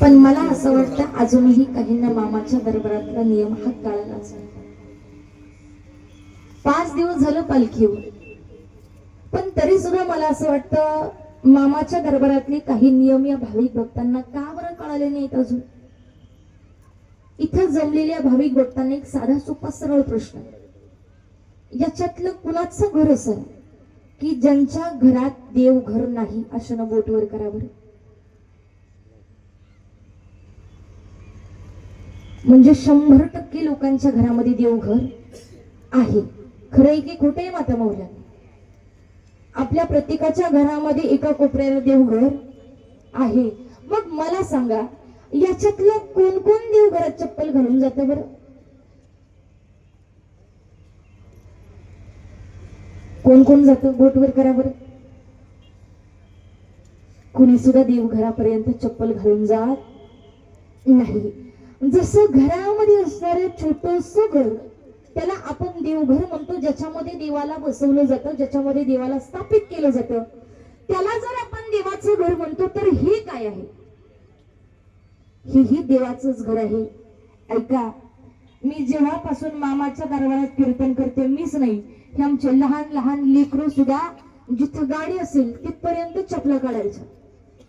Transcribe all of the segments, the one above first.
पण मला असं वाटतं अजूनही काहींना मामाच्या दरबारातला नियम हा कळलाच पाच दिवस झालं पालखीवर. पण तरी सुद्धा मला असं वाटतं मामाच्या दरबारातले काही नियम या भाविक भक्तांना का बरं कळाले नाहीत अजून? इथं जमलेल्या भाविक भक्तांना एक साधा सोपा सरळ प्रश्न. आहे. याच्यातलं कुणाचं घर असं की ज्यांच्या घरात देव घर नाही अशा बोटवर करावर म्हणजे शंभर टक्के लोकांच्या घरामध्ये देवघर आहे. खरं आहे की खोटे माता मौल्या आपल्या प्रत्येकाच्या घरामध्ये एका कोपऱ्याला देवघर आहे. मग मला सांगा याच्यातलं कोण कोण देवघरात चप्पल घालून जातं बरं? कोण कोण जातं? बोटवर करा बरं. कुणी सुद्धा देवघरापर्यंत चप्पल घालून जात नाही. जसं घरामध्ये असणारं छोटस घर त्याला आपण देवघर म्हणतो ज्याच्यामध्ये देवाला बसवलं जातं ज्याच्यामध्ये देवाला स्थापित केलं जातं. त्याला जर आपण देवाचं घर म्हणतो तर हे काय आहे? हेही देवाचंच घर आहे. ऐका मी जेव्हापासून मामाच्या दरबारात कीर्तन करते मीच नाही. हे आमचे लहान लहान लेकरू सुद्धा जिथं गाडी असेल तिथपर्यंत चपला काढायच्या.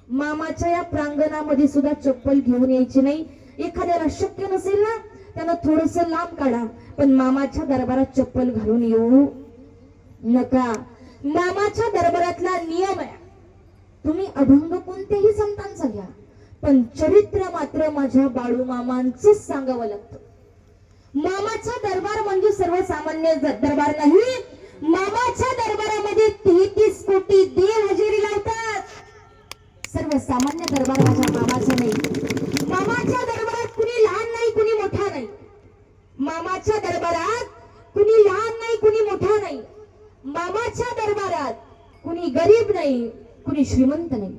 मामाच्या या प्रांगणामध्ये सुद्धा चप्पल घेऊन यायची नाही. एखाद्याला शक्य नसेल ना त्यानं थोडस लांब काढा. पण मामाच्या दरबारात चप्पल घालून येऊ नका. मामाच्या दरबारातला नियम आहे. तुम्ही अभंग कोणत्याही संतांचा घ्या पण चरित्र मात्र माझ्या बाळू मामांचंच सांगावं लागतं. मामाचा दरबार म्हणजे सर्वसामान्य दरबार नाही मामाच्या दरबारामध्ये तेहतीस कोटी देव हजेरी लावतात. सर्वसामान्य दरबार माझ्या मामाचा नाही. मामाच्या दरबार कुणी लहान नाही कुणी मोठा नाही मामाच्या दरबारात कुणी लहान नाही कुणी मोठा नाही. मामाच्या दरबारात कुणी गरीब नाही कुणी श्रीमंत नाही.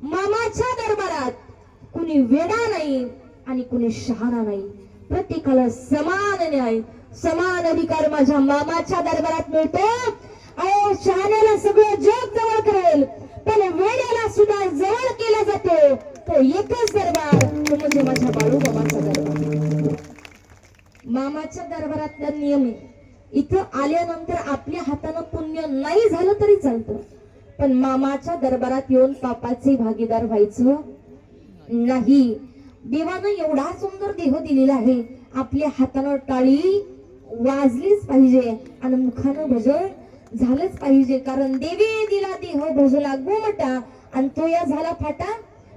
मामाच्या दरबारात कुणी वेडा नाही आणि कुणी शहाणा नाही. प्रत्येकाला समान न्याय समान अधिकार माझ्या मामाच्या दरबारात मिळतो अहो शहाण्याला सगळं जग जवळ करेल पण वेड्याला सुद्धा जवळ केला जातो तो एकच दरबार तो म्हणजे माझ्या बाळू मामाचा दरबार मामाच्या दरबारातला नियम आहे इथं आल्यानंतर आपल्या हातानं पुण्य नाही झालं तरी चालतं. पण मामाच्या दरबारात येऊन पापाचे भागीदार व्हायचं नाही. देवानं एवढा सुंदर देह दिलेला आहे. आपल्या हातानं टाळी वाजलीच पाहिजे आणि मुखानं भजन झालंच पाहिजे. कारण देवी दिला देह भजला गोमटा आणि तो या झाला फाटा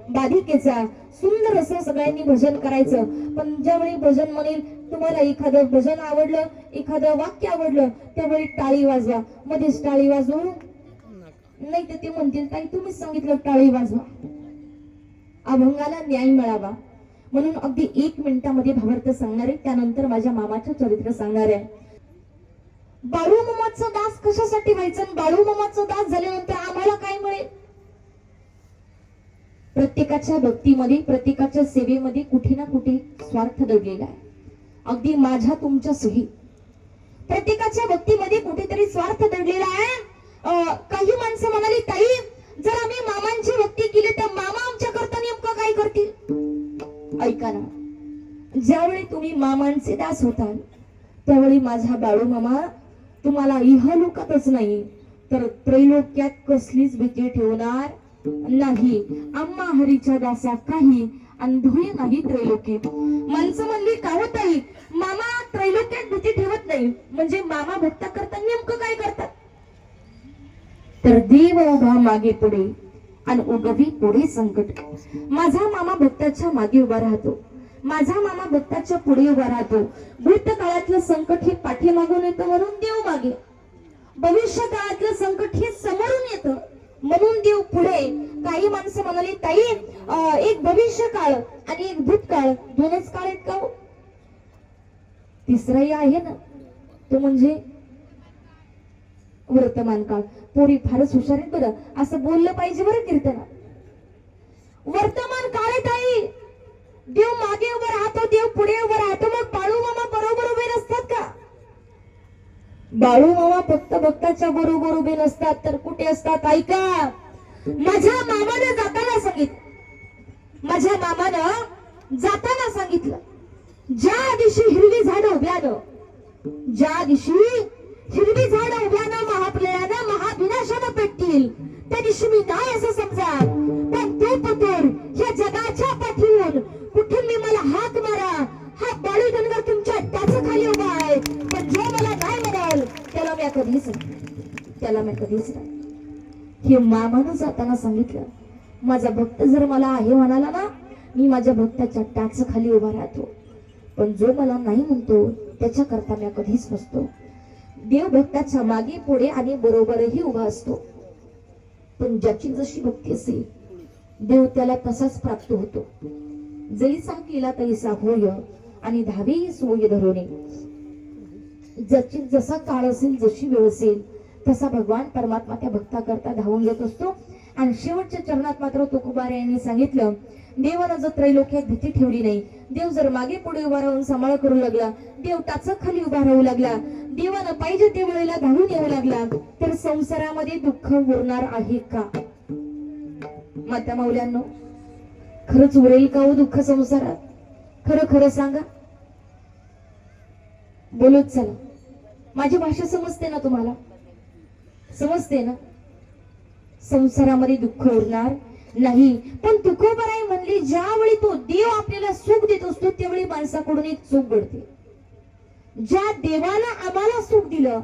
बाधिकेचा. सुंदर असं सगळ्यांनी भजन करायचं. पण ज्यावेळी भजन म्हणेल तुम्हाला एखादं भजन आवडलं एखादं वाक्य आवडलं त्यावेळी टाळी वाजवा. मध्येच टाळी वाजवू? नाही तर ते म्हणतील ताई तुम्हीच सांगितलं टाळी वाजवा. अभंगाला न्याय मिळावा. म्हणून अगदी एक मिनिटामध्ये भावार्थ सांगणार आहे त्यानंतर माझ्या मामाचं चरित्र सांगणार आहे. बाळू मामाचं दास कशासाठी व्हायचं आणि बाळू मामाचं दास झाल्यानंतर आम्हाला काय मिळेल? प्रत्येकाच्या भक्तीमध्ये प्रत्येकाच्या सेवेमध्ये कुठे ना कुठे स्वार्थ दडलेला आहे. अगदी माझ्या तुमच्या सोयी प्रत्येकाच्या भक्तीमध्ये कुठेतरी स्वार्थ दडलेला आहे. काही माणसं म्हणाली ताई जर आम्ही मामांची भक्ती केली तर मामा आमच्या करता नेमकं काय करतील? ऐका ना. ज्यावेळी तुम्ही मामांचे दास होताल त्यावेळी माझा बाळू मामा तुम्हाला इहलोकातच नाही तर त्रैलोक्यात कसलीच भीती ठेवणार नाही. आम्हा हरीच्या दासा काही अनुभवी नाही त्रैलोकी. माणसं म्हणली का होत नाही मामा त्रैलोक्यात भीती ठेवत नाही. म्हणजे मामा भक्त करताना नेमकं काय करतात? तर देव उभा मागे पुढे आणि उगवी पुढे संकट. माझा मामा भक्ताच्या मागे उभा राहतो. माझा मामा भक्ताच्या पुढे उभा राहतो. भूतकाळातलं संकट हे पाठीमागून येतं म्हणून देव मागे. भविष्य काळातलं संकट हे समोरून येतं. म्हणून देव पुढे काही माणसं म्हणाली ताई एक भविष्य काळ आणि एक भूतकाळ दोनच काळ आहेत का हो? तिसराही आहे ना तो म्हणजे वर्तमान काळ. पोरी फारच हुशार आहेत बरं. असं बोललं पाहिजे बरं कीर्तना वर्तमान काळ आहे ताई. देव मागे उभं राहतो देव पुढे उभं राहतो. मग बाळू मामा बरोबर उभे नसतात का? बाळू मामा फक्त भक्ताच्या बरोबर उभे नसतात तर कुठे असतात? ऐका. माझ्या मामानं जाताना सांगितलं. माझ्या मामानं जाताना सांगितलं. ज्या दिवशी हिरवी झाड उभ्यानं ज्या दिवशी हिरवी झाड उभ्यानं महाप्रयानं महाविनाशानं पेटतील त्या दिवशी मी नाही असं समजा पण तो पतोर या जगाच्या पाठीवर कुठून मी मला हाक मारा? हा बाळू धनगर तुमच्या त्याच खाली उभा आहे. पण जो मला नाही म्हणाल त्याला मी कधीच त्याला मी कधीच नाही. हे मामानं जाताना सांगितलं माझा भक्त जर मला आहे म्हणाला ना मी माझ्या भक्ताच्या टॅक्स खाली उभा राहतो. पण जो मला नाही म्हणतो त्याच्याकरता मी कधीच नसतो. देव भक्ताच्या मागे पुढे आणि बरोबरही उभा असतो. पण ज्याची जशी भक्ती असेल देव त्याला तसाच प्राप्त होतो. जैसा केला तैसा होय आणि धावे सोय धरोणे ज्याची जसा काळ असेल जशी वेळ असेल तसा भगवान परमात्मा त्या भक्ताकरता धावून येत असतो. आणि शेवटच्या चरणात मात्र तुकोबार यांनी सांगितलं देवाला जर त्रैलोक्यात भीती ठेवली नाही देव जर मागे पुढे उभा राहून सांभाळ करू लागला देव टाचक खाली उभा राहू लागला देवाला पाहिजे ते वेळेला धावून येऊ लागला तर संसारामध्ये दुःख उरणार आहे का? माता माऊल्यांनो खरंच उरेल का हो दुःख संसारात? खरं खरं सांगा. बोलत चला. माझी भाषा समजते ना तुम्हाला? समजते ना? संसारामध्ये दुःख उरणार नाही. पण तुकोबराई म्हणली ज्यावेळी तो देव आपल्याला सुख देत असतो त्यावेळी माणसाकडून एक चूक घडते. ज्या देवाला आम्हाला सुख दिलं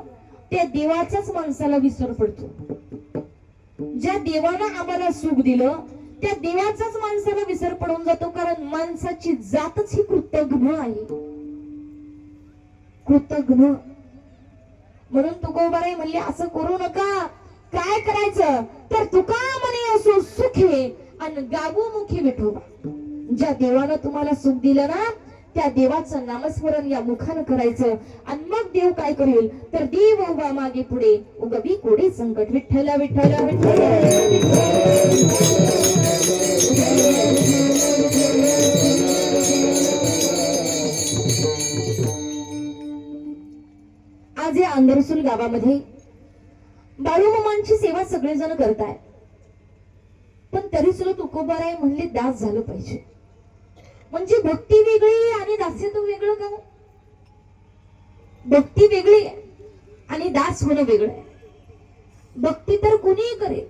त्या देवाचाच माणसाला विसर पडतो. ज्या देवानं आम्हाला सुख दिलं त्या देवाचाच माणसाला विसर पडून जातो कारण माणसाची जातच ही कृतघ्न आहे. कृतघ्न म्हणून तुकोबाराई म्हणले असं करू नका. काय करायचं? तर तुका म्हणे असो सुखे आणि गाबू मुखी विठोबा ज्या देवानं तुम्हाला सुख दिलं ना त्या देवाचं नामस्मरण या मुखानं करायचं. आणि मग देव काय करेल? तर देव उभा मागे पुढे उगवी कोडे संकट विठ्ठला विठ्ठला विठ्ठल. गावामध्ये. बाळूमामांची सेवा सगळेजण करताय. पण तरी सुद्धा तुकोबाराय म्हणले दास झालं पाहिजे. म्हणजे भक्ती वेगळी आणि दास्यत्व वेगळं का हो? भक्ती वेगळी आहे आणि दास होणं वेगळं आहे. भक्ती तर कुणीही करेल.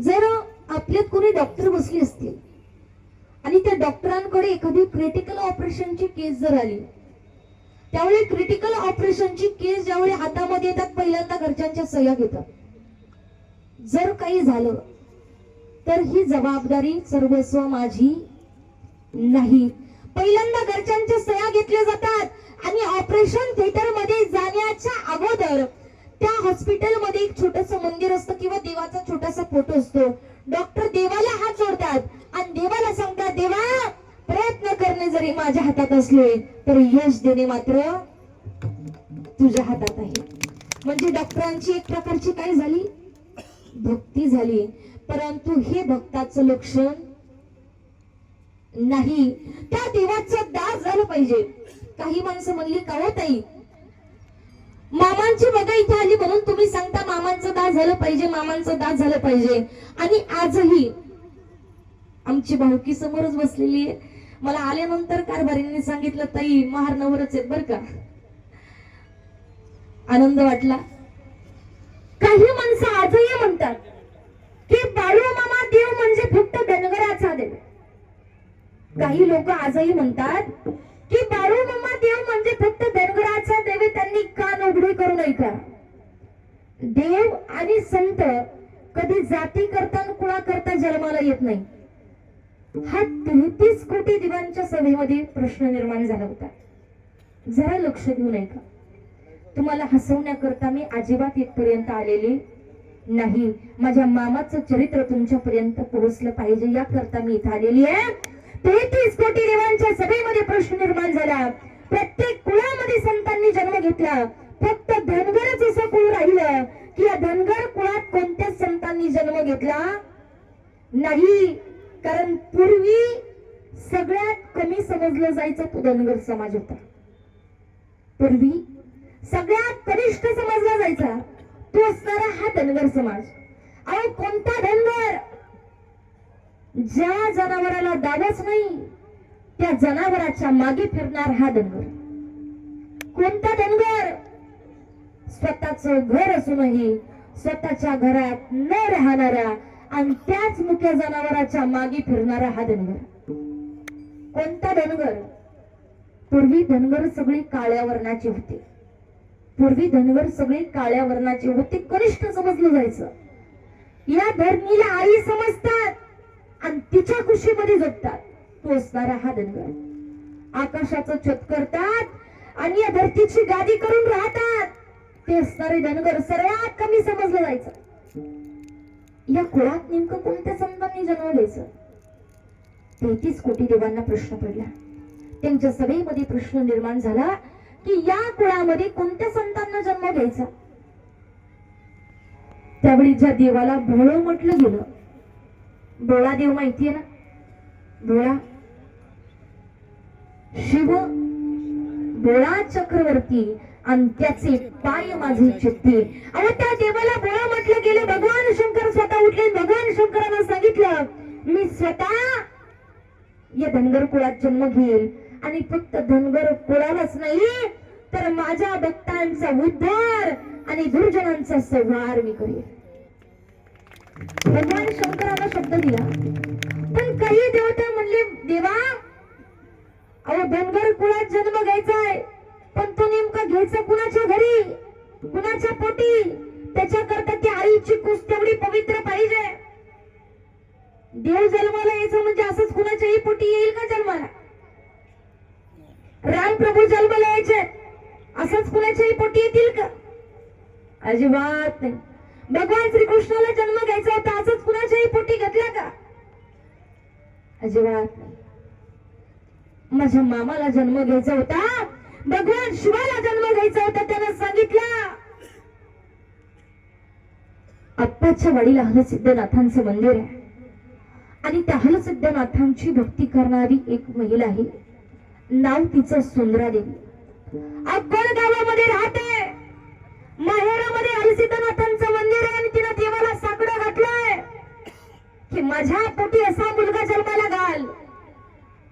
जर आपल्यात कोणी डॉक्टर बसले असतील आणि त्या डॉक्टरांकडे एखादी क्रिटिकल ऑपरेशनची केस जर आली त्यावेळी क्रिटिकल ऑपरेशनची केस ज्यावेळी हातामध्ये येतात पहिल्यांदा घरच्यांच्या सह्या घेतात. जर काही झालं तर ही जबाबदारी सर्वस्व माझी नाही. पहिल्यांदा घरच्यांच्या सह्या घेतल्या जातात आणि ऑपरेशन थिएटरमध्ये जाण्याच्या अगोदर त्या हॉस्पिटलमध्ये एक छोटस मंदिर असतं किंवा देवाचा छोटासा फोटो असतो. डॉक्टर देवाला हात जोडतात आणि देवाला सांगतात देवा प्रयत्न करणे जरी माझ्या हातात असले तर यश देणे मात्र तुझ्या हातात आहे. म्हणजे डॉक्टरांची एक प्रकारची काय झाली? भक्ती झाली. परंतु हे भक्ताचं लक्षण नाही. त्या देवाचं दास झालं पाहिजे. काही माणसं म्हणली का हो ताई? मामांची बघा इथे आली म्हणून तुम्ही सांगता मामांचं दास झालं पाहिजे मामांचं दास झालं पाहिजे. आणि आजही आमची भाऊकी समोरच बसलेली आहे. मला आल्यानंतर कारभारीने सांगितलं ताई महार नवरच आहेत बर का. आनंद वाटला. काही माणसं आजही म्हणतात की बाळू मामा देव म्हणजे फक्त धनगराचा देव. काही लोक आजही म्हणतात की बाळू मामा देव म्हणजे फक्त धनगराचा देव त्यांनी कान उघडे करू नये का देव आणि संत कधी जाती करता कुणा करता जन्माला येत नाही. हा तेहतीस कोटी दिवांच्या सभेमध्ये प्रश्न निर्माण झाला होता. जरा लक्ष देऊ नये का तुम्हाला हसवण्याकरता मी अजिबात इथपर्यंत आलेली नाही. माझ्या मामाचं चरित्र तुमच्यापर्यंत पोहोचलं पाहिजे याकरता मी इथं आलेली आहे. तेहतीस कोटी देवांच्या सभेमध्ये प्रश्न निर्माण झाला. प्रत्येक कुळामध्ये संतांनी जन्म घेतला. फक्त धनगरच असं कुळ राहिलं की या धनगर कुळात कोणत्याच संतांनी जन्म घेतला नाही. कारण पूर्वी सगळ्यात कमी समजलं जायचं तो धनगर समाज होता. पूर्वी सगळ्यात कनिष्ठ समजला जायचा तो असणारा हा धनगर समाज. अहो कोणता धनगर? ज्या जनावराला दावच नाही त्या जनावराच्या मागे फिरणार हा धनगर. कोणता धनगर? स्वतःच घर असूनही स्वतःच्या घरात न राहणारा आणि त्याच मुख्या जनावराच्या मागे फिरणारा हा धनगर. कोणता धनगर? पूर्वी धनगर सगळी काळ्या वर्णाची होते. पूर्वी धनगर सगळी काळ्या वर्णाची होते कनिष्ठ समजलं जायचं. या धरणीला आई समजतात आणि तिच्या खुशीमध्ये जगतात. तो असणारा हा धनगर. आकाशाचं छत करतात आणि या धरतीची गादी करून राहतात. ते असणारे धनगर सर्वात कमी समजलं जायचं. या कुळात नेमकं कोणत्या संतांनी जन्म द्यायचं तेहतीस कोटी देवांना प्रश्न पडला. त्यांच्या सभेमध्ये प्रश्न निर्माण झाला की या कुळामध्ये कोणत्या संतांना जन्म घ्यायचा? त्यावेळी ज्या देवाला भोळ म्हटलं गेलं भोळा देव माहितीये ना? भोळा. शिव भोळा चक्रवर्ती आणि त्याचे पाय माझे चित्ते आणि त्या देवाला भोळा म्हटलं गेलं भगवान शंकर स्वतः उठले भगवान शंकरांना सांगितलं मी स्वतः या धनगर कुळात जन्म घेईल. आणि फक्त धनगर कुळालाच नाही तर माझ्या भक्तांचा उद्धार आणि दुर्जनांचा संहार मी करेल भगवान शंकराला शब्द दिला. पण काही देवता म्हणले देवा अहो धनगर कुळात जन्म घ्यायचा आहे. पण तो नेमका घ्यायचा कुणाच्या घरी? कुणाच्या पोटी? त्याच्याकरता ती आईची कुस तेवढी पवित्र पाहिजे. देव जन्माला यायचं म्हणजे असंच कुणाच्याही पोटी येईल का जन्माला? राम प्रभू जन्माला यायचे. असंच कुणाच्याही पोटी येतील का? अजिबात नाही. भगवान श्रीकृष्णाला जन्म घ्यायचा होता असंच कुणाच्याही पोटी घेतला का? अजिबात नाही. माझ्या मामाला जन्म घ्यायचा होता. भगवान शिवाला जन्म घ्यायचा होता त्यानं सांगितलं. आत्ताच्या वाडीला हलसिद्धनाथांचं मंदिर आहे. आणि त्या हलसिद्धनाथांची भक्ती करणारी एक महिला आहे. नाव तिचं सुंदरा देवी अक्कल गावामध्ये राहते. माहेरामध्ये हलसिद्धनाथांचं मंदिर आहे आणि तिनं देवाला साकडं घातलंय. की माझ्या पोटी असा मुलगा जन्माला घाल.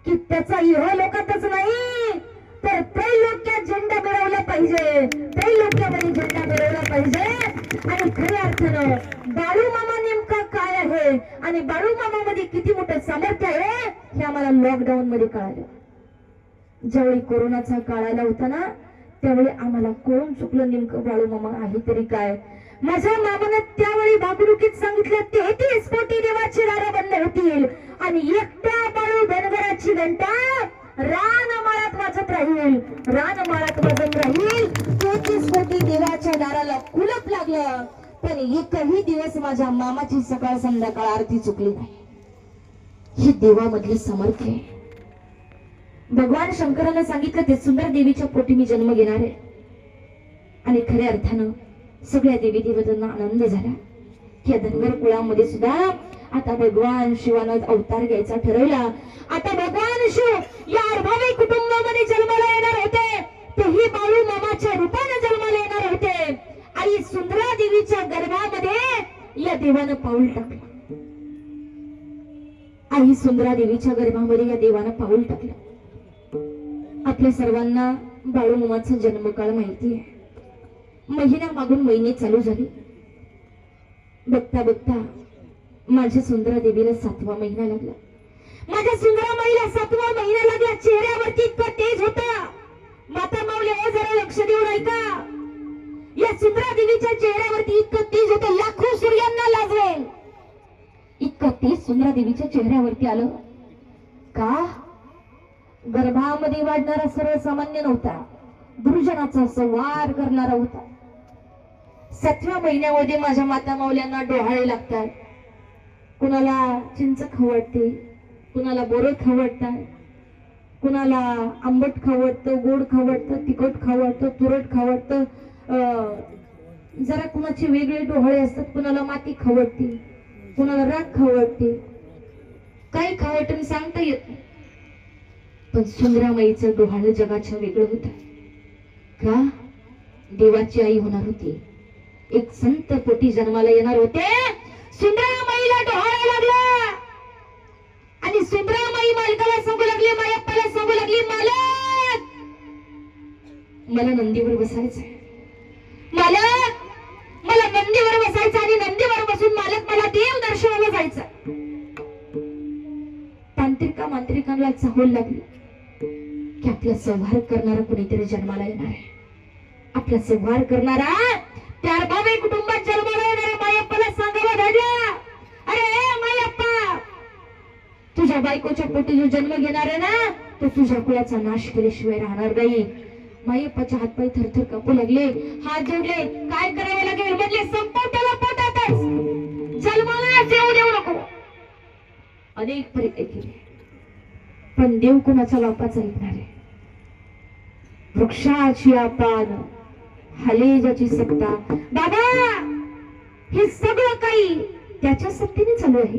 की त्याचा इह लोकातच नाही. तर त्रैलोक्य झेंडा मिळवला पाहिजे. त्रैलोक्यामध्ये झेंडा मिळवला पाहिजे. आणि खऱ्या अर्थानं बाळू मामा नेमका काय आहे? आणि बाळू मामा मध्ये किती मोठं सामर्थ्य आहे हे आम्हाला लॉकडाऊन मध्ये कळालं. ज्यावेळी कोरोनाचा काळ आला होता ना त्यावेळी आम्हाला कळून चुकलं नेमकं बाळू मामा आहे तरी काय? माझ्या मामानं त्यावेळी भागणुकीत सांगितलं तेहतीस कोटी देवाची दारा बंद होतील. आणि एकट्या बाळू धनगराची घंटा रानमाळात वाजत राहील. रानमाळात वाजत राहील. त्याची कोटी देवाच्या दाराला कुलप लागलं. पण एकही दिवस माझ्या मामाची सकाळ संध्याकाळ आरती चुकली नाही. ही देवामधली समर्थ आहे. भगवान शंकराला सांगितलं ते सुंदर देवीच्या पोटी मी जन्म घेणार आहे. आणि खऱ्या अर्थानं सगळ्या देवी देवतांना आनंद झाला. की या धनगर कुळामध्ये सुद्धा आता भगवान शिवानं अवतार घ्यायचा ठरवला. आता भगवान शिव या अर्भावी कुटुंबामध्ये जन्माला येणार होते. तेही बाळू मामाच्या रूपाने जन्माला येणार होते. आई सुंदरा देवीच्या गर्भामध्ये या देवानं पाऊल टाकलं. आई सुंदरा देवीच्या गर्भामध्ये या देवानं पाऊल टाकलं. आपल्या सर्वांना बाळू मामाचा जन्मकाळ माहिती आहे. महिना मागून महिने चालू झाली. बघता बघता माझ्या सुंदरा देवीला सातवा महिना लागला. माझ्या सुंदरा महिला सातवा महिना लागला. चेहऱ्यावरती इतका तेज होता. माता माऊली जरा लक्ष देऊन ऐका. या सुंदरा देवीच्या चेहऱ्यावरती इतकं तेज होतं. लाखो सूर्यांना लाजवेल इतकं तेज सुंदरा देवीच्या चेहऱ्यावरती आलं. का? गर्भामध्ये वाढणारा सर्वसामान्य नव्हता. दुर्जनाचा संवार करणारा होता. सातव्या महिन्यामध्ये माझ्या माता माऊल्यांना डोहाळे लागतात. कुणाला चिंच खवडते कुणाला बोरं खवडतं कुणाला आंबट खवडतं गोड खवडतं तिखट खवडतं तुरट खवडतं अं, जरा कुणाचे वेगळे डोहाळे असतात कुणाला माती खवडते कुणाला राग खवडते. काही खवटून सांगता येत नाही. पण सुंदरामाईचं डोहाळं जगाच्या वेगळं होत. का? देवाची आई होणार होती. एक संत पोटी जन्माला येणार होते. सुंदरामाईला डोहाळा लागला. आणि सुंदरामाई मालकाला सांगू लागली मायप्पाला सांगू लागली मालक! मला नंदीवर बसायचं मालक! मला नंदीवर बसायचं आणि नंदीवर बसून मालक मला देव दर्शनाला जायचं. तांत्रिका मांत्रिकांना चाहूल लागली की आपला संहार करणारा कोणीतरी जन्माला येणार आहे. आपला संहार करणारा त्या कुटुंबात जन्माला येणार सांगावा अरे मायप्पा. तुझ्या बायकोच्या पोटी जो जन्म घेणार आहे ना तो तुझ्या कुळाचा नाश केल्याशिवाय राहणार नाही. मायप्पाच्या हातपाय थरथर कापू लागले हात जोडले. काय करावे लागेल? म्हणले संपव त्याला पोटातच. जन्माला जेव देऊ नको. अनेक प्रयत्न केले. पण देव कोणाचा बापाचा ऐकणार आहे? वृक्षाची आपण हाले ज्याची सत्ता. बाबा! हे सगळं काही त्याच्या सत्तेने चालू आहे.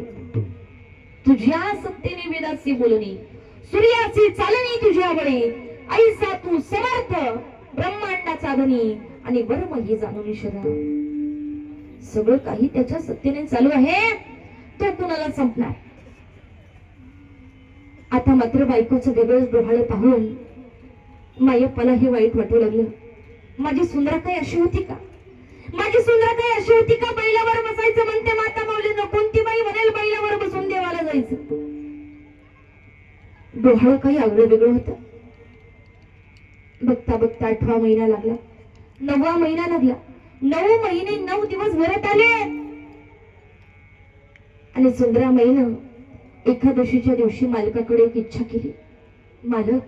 तुझ्या सत्तेने वेदाची बोलणी सूर्याची चालणी तुझ्या बळे ऐसा तू समर्थ ब्रह्मांडाचा धनी आणि वर्म ही जाणून शरा सगळं काही त्याच्या सत्तेने चालू आहे तो कुणाला संपणार? आता मात्र बायकोचं वेगळंच डोहाळे पाहून मायप्पाला हे वाईट वाटू लागलं. माझी सुंदरा काही अशी होती का? माझी सुंदरताई काही अशी होती का बैलावर बसायचं म्हणते माता माऊलीनं कोणती बाई म्हणेल बैलावर बसून देवाला जायचं. डोहाळ काही आगळं वेगळं होतं. बघता बघता आठवा महिना लागला. नववा महिना लागला. नऊ महिने नऊ दिवस भरत आले. आणि सुंदरा सुंदरामाईनं एकादशीच्या दिवशी मालकाकडे एक इच्छा केली. मालक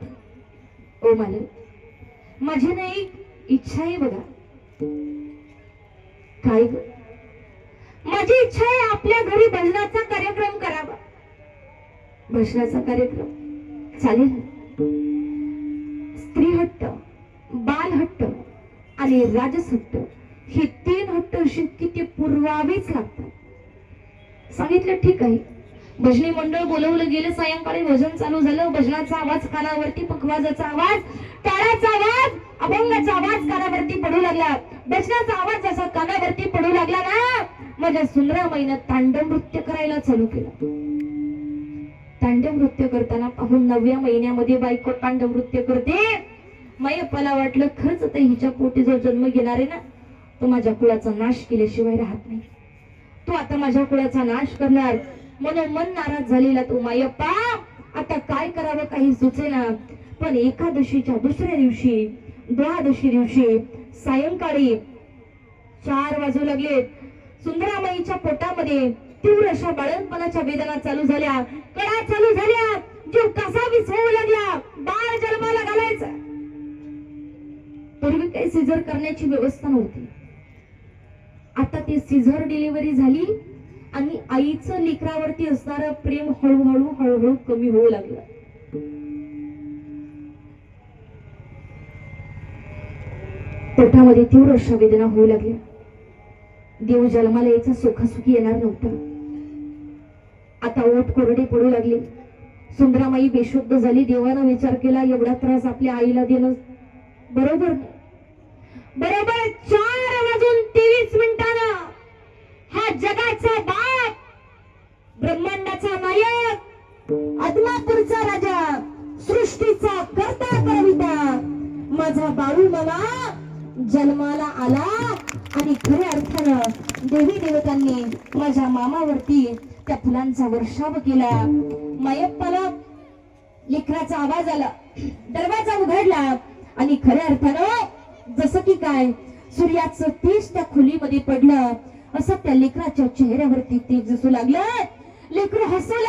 ओ मालक माझी नाही इच्छा आहे बघा. काय माझी इच्छा आहे आपल्या घरी भजनाचा कार्यक्रम करावा. भजनाचा कार्यक्रम? चालेल स्त्री हट्ट बाल हट्ट आणि राजस हट्ट हे तीन हट्ट अशी किती पुरवावेच लागतात. सांगितलं ठीक आहे. भजनी मंडळ बोलवलं गेलं सायंकाळी भजन चालू झालं भजनाचा आवाज कानावरती पखवाजाचा आवाज टाळाचा आवाज अभंगाचा आवाज कानावरती पडू लागला. दशनाचा आवाज जसा कानावरती पडू लागला ना माझ्या सुंदरा महिन्यात तांडव नृत्य करायला चालू केलं. तांडव नृत्य करताना पाहून नवव्या महिन्यामध्ये बायको तांडव नृत्य करते. मायप्पाला वाटलं खरंच तर हिच्या पोटी जो जन्म घेणार आहे ना तो माझ्या कुळाचा नाश केल्याशिवाय राहत नाही. तो आता माझ्या कुळाचा नाश करणार. म्हणून मन नाराज झालेला तू मायप्पा आता काय करावं काही सुचेना. पण एकादशीच्या दुसऱ्या दिवशी द्वादशी दिवशी सायंकाळी चार वाजू लागले. सुंदरामाईच्या पोटामध्ये तीव्र अशा बाळणपणाच्या वेदना चालू झाल्या. कडा चालू झाल्या. जीव कसा विसरू लागला? बाळ जन्माला घालायचा. पूर्वी काही सिझर करण्याची व्यवस्था नव्हती. आता ती सिझर डिलिव्हरी झाली आणि आईचं लेकरावरती असणारं प्रेम हळूहळू हळूहळू कमी होऊ लागलं. पोटामध्ये तीव्र अशा वेदना होऊ लागल्या. देव जन्माला यायचा सुखासुखी येणार नव्हता. आता ओठ कोरडे पडू लागले. सुंदरामाई बेशुद्ध झाली. देवानं विचार केला एवढा त्रास आपल्या आईला देणं बरोबर बरोबर चार वाजून तेवीस मिनिटानं हा जगाचा बाप ब्रह्मांडाचा नायक आदमापूरचा राजा सृष्टीचा करता करविता माझा बाळू मला जन्माला आला आणि खऱ्या अर्थानं देवी देवतांनी माझ्या मामावरती त्या फुलांचा वर्षाव केला. मायप्पाला लेकराचा आवाज आला. दरवाजा उघडला आणि खऱ्या अर्थानं जसं की काय सूर्याचं तेज त्या खोलीमध्ये पडलं असं त्या लेकराच्या चेहऱ्यावरती तेज दिसू लागलं. लेकरू हसू